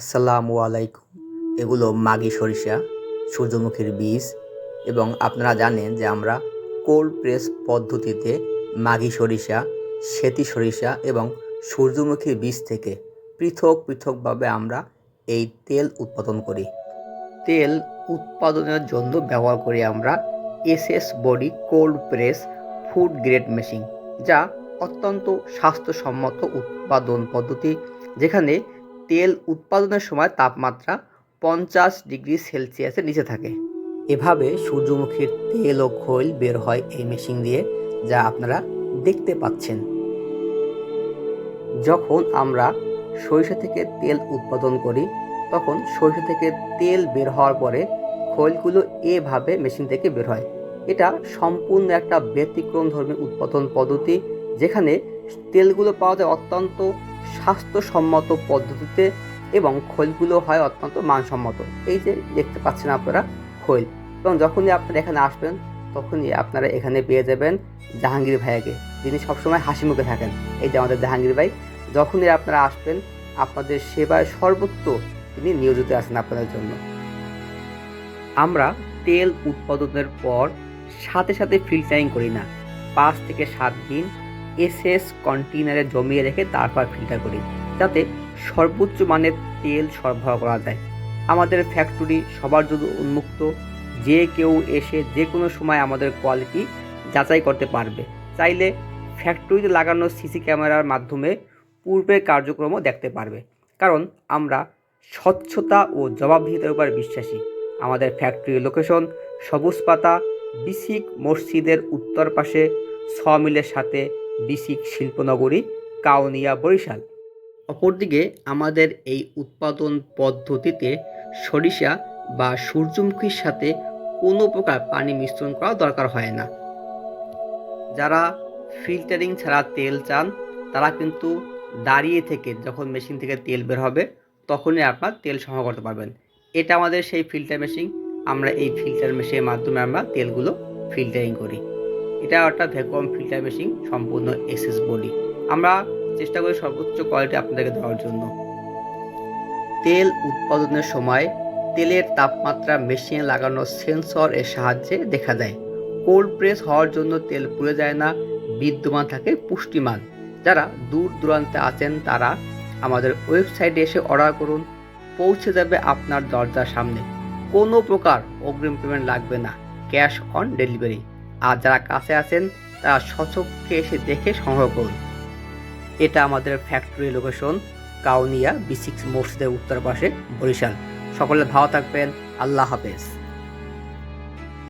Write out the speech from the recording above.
আসসালামু আলাইকুম। এগুলো মাগি সরিষা, সূর্যমুখীর বীজ এবং আপনারা জানেন যে আমরা কোল্ড প্রেস পদ্ধতিতে মাগি সরিষা সেতি সরিষা এবং সূর্যমুখীর বীজ থেকে পৃথক পৃথকভাবে আমরা এই তেল উৎপাদন করি। তেল উৎপাদনের জন্য ব্যবহার করি আমরা SS body cold press food grade machine, যা অত্যন্ত স্বাস্থ্যসম্মত উৎপাদন পদ্ধতি, যেখানে তেল উৎপাদনের সময় তাপমাত্রা পঞ্চাশ ডিগ্রি সেলসিয়াসের নিচে থাকে। এভাবে সূর্যমুখীর তেল ও খৈল বের হয় এই মেশিন দিয়ে, যা আপনারা দেখতে পাচ্ছেন। যখন আমরা সরিষা থেকে তেল উৎপাদন করি, তখন সরিষা থেকে তেল বের হওয়ার পরে খৈলগুলো এভাবে মেশিন থেকে বের হয়। এটা সম্পূর্ণ একটা ব্যতিক্রম ধর্মী উৎপাদন পদ্ধতি, যেখানে তেলগুলো পাওয়া যায় অত্যন্ত স্বাস্থ্যসম্মত পদ্ধতিতে এবং খোলগুলো হয় অত্যন্ত মানসম্মত। এই যে দেখতে পাচ্ছেন আপনারা খোল। এবং যখনই আপনারা এখানে আসবেন, তখনই আপনারা এখানে পেয়ে যাবেন জাহাঙ্গীর ভাইয়াকে। যিনি সবসময় হাসি মুখে থাকেন। এই যে আমাদের জাহাঙ্গীর ভাই, যখনই আপনারা আসবেন, আপনাদের সেবায় সর্বত্র তিনি নিয়োজিত আছেন আপনাদের জন্য। আমরা তেল উৎপাদনের পর সাথে সাথে ফিল্টারিং করি না। পাঁচ থেকে সাত দিন এসএস কন্টেনারে জমিয়ে রেখে তারপর ফিল্টার করি, যাতে সর্বোচ্চ মানের তেল সরবরাহ করা যায়। আমাদের ফ্যাক্টরি সবার জন্য উন্মুক্ত, যে কেউ এসে যে কোনো সময় আমাদের কোয়ালিটি যাচাই করতে পারবে। চাইলে ফ্যাক্টরিতে লাগানো সিসি ক্যামেরার মাধ্যমে পূর্বের কার্যক্রমও দেখতে পারবে। কারণ আমরা স্বচ্ছতা ও জবাবদিহিতার উপর বিশ্বাসী। আমাদের ফ্যাক্টরির লোকেশন সবুজ পাতা বিসিক মসজিদের উত্তর পাশে ছ মিলের সাথে বিসিক শিল্পনগরী, কাউনিয়া, বরিশাল। অপরদিকে আমাদের এই উৎপাদন পদ্ধতিতে সরিষা বা সূর্যমুখীর সাথে কোনো প্রকার পানি মিশ্রণ করা দরকার হয় না। যারা ফিল্টারিং ছাড়া তেল চান, তারা কিন্তু দাঁড়িয়ে থেকে যখন মেশিন থেকে তেল বের হবে, তখনই আপনার তেল সংগ্রহ করতে পারবেন। এটা আমাদের সেই ফিল্টার মেশিন, আমরা এই ফিল্টার মেশিনের মাধ্যমে আমরা তেলগুলো ফিল্টারিং করি। এটা একটা ভ্যাকুয়াম ফিল্টার মেশিন সম্পূর্ণ এসএস বলি আমরা চেষ্টা করি সর্বোচ্চ কোয়ালিটি আপনাদেরকে দেওয়ার জন্য। তেল উৎপাদনের সময় তেলের তাপমাত্রা মেশিনে লাগানো সেন্সর এর সাহায্যে দেখা যায়। কোল্ড প্রেস হওয়ার জন্য তেল পুড়ে যায় না, বিদ্যমান থাকে পুষ্টিমান। যারা দূর দূরান্তে আছেন তারা আমাদের ওয়েবসাইটে এসে অর্ডার করুন, পৌঁছে যাবে আপনার দরজার সামনে। কোনো প্রকার অগ্রিম পেমেন্ট লাগবে না। ক্যাশ অন ডেলিভারি আর যারা কাছে আছেন, তারা সচক্ষে এসে দেখে সংগ্রহ করুন। এটা আমাদের factory location Kaunia B six মসজিদের উত্তর পাশে বরিশাল। সকলে ভালো থাকবেন। আল্লাহ হাফেজ।